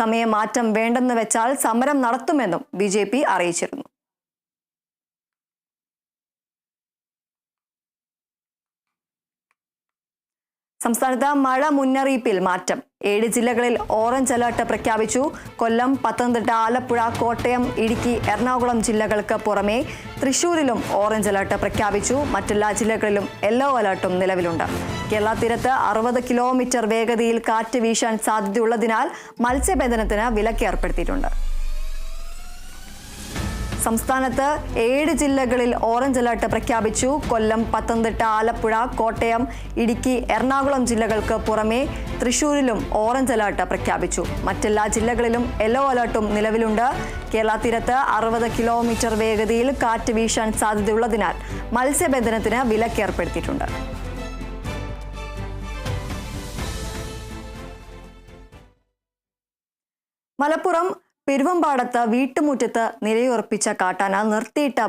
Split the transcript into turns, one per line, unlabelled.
സമയമാറ്റം വേണ്ടെന്ന് വെച്ചാൽ സമരം നടത്തുമെന്നും ബി ജെ പി അറിയിച്ചിരുന്നു. സംസ്ഥാനത്ത് മഴ മുന്നറിയിപ്പിൽ മാറ്റം. ഏഴ് ജില്ലകളിൽ ഓറഞ്ച് അലർട്ട് പ്രഖ്യാപിച്ചു. കൊല്ലം പത്തനംതിട്ട ആലപ്പുഴ കോട്ടയം ഇടുക്കി എറണാകുളം ജില്ലകൾക്ക് പുറമെ തൃശൂരിലും ഓറഞ്ച് അലർട്ട് പ്രഖ്യാപിച്ചു. മറ്റെല്ലാ ജില്ലകളിലും യെല്ലോ അലർട്ടും നിലവിലുണ്ട്. കേരള തീരത്ത് അറുപത് കിലോമീറ്റർ വേഗതയിൽ കാറ്റ് വീശാൻ സാധ്യതയുള്ളതിനാൽ മത്സ്യബന്ധനത്തിന് വിലക്ക് ഏർപ്പെടുത്തിയിട്ടുണ്ട്. സംസ്ഥാനത്ത് ഏഴ് ജില്ലകളിൽ ഓറഞ്ച് അലർട്ട് പ്രഖ്യാപിച്ചു. കൊല്ലം പത്തനംതിട്ട ആലപ്പുഴ കോട്ടയം ഇടുക്കി എറണാകുളം ജില്ലകൾക്ക് പുറമെ തൃശൂരിലും ഓറഞ്ച് അലർട്ട് പ്രഖ്യാപിച്ചു. മറ്റെല്ലാ ജില്ലകളിലും യെല്ലോ അലർട്ടും നിലവിലുണ്ട്. കേരള തീരത്ത് അറുപത് കിലോമീറ്റർ വേഗതയിൽ കാറ്റ് വീശാൻ സാധ്യതയുള്ളതിനാൽ മത്സ്യബന്ധനത്തിന് വിലക്ക് മലപ്പുറം പെരുവമ്പാടത്ത് വീട്ടുമുറ്റത്ത് നിലയുറപ്പിച്ച കാട്ടാന നിർത്തിയിട്ട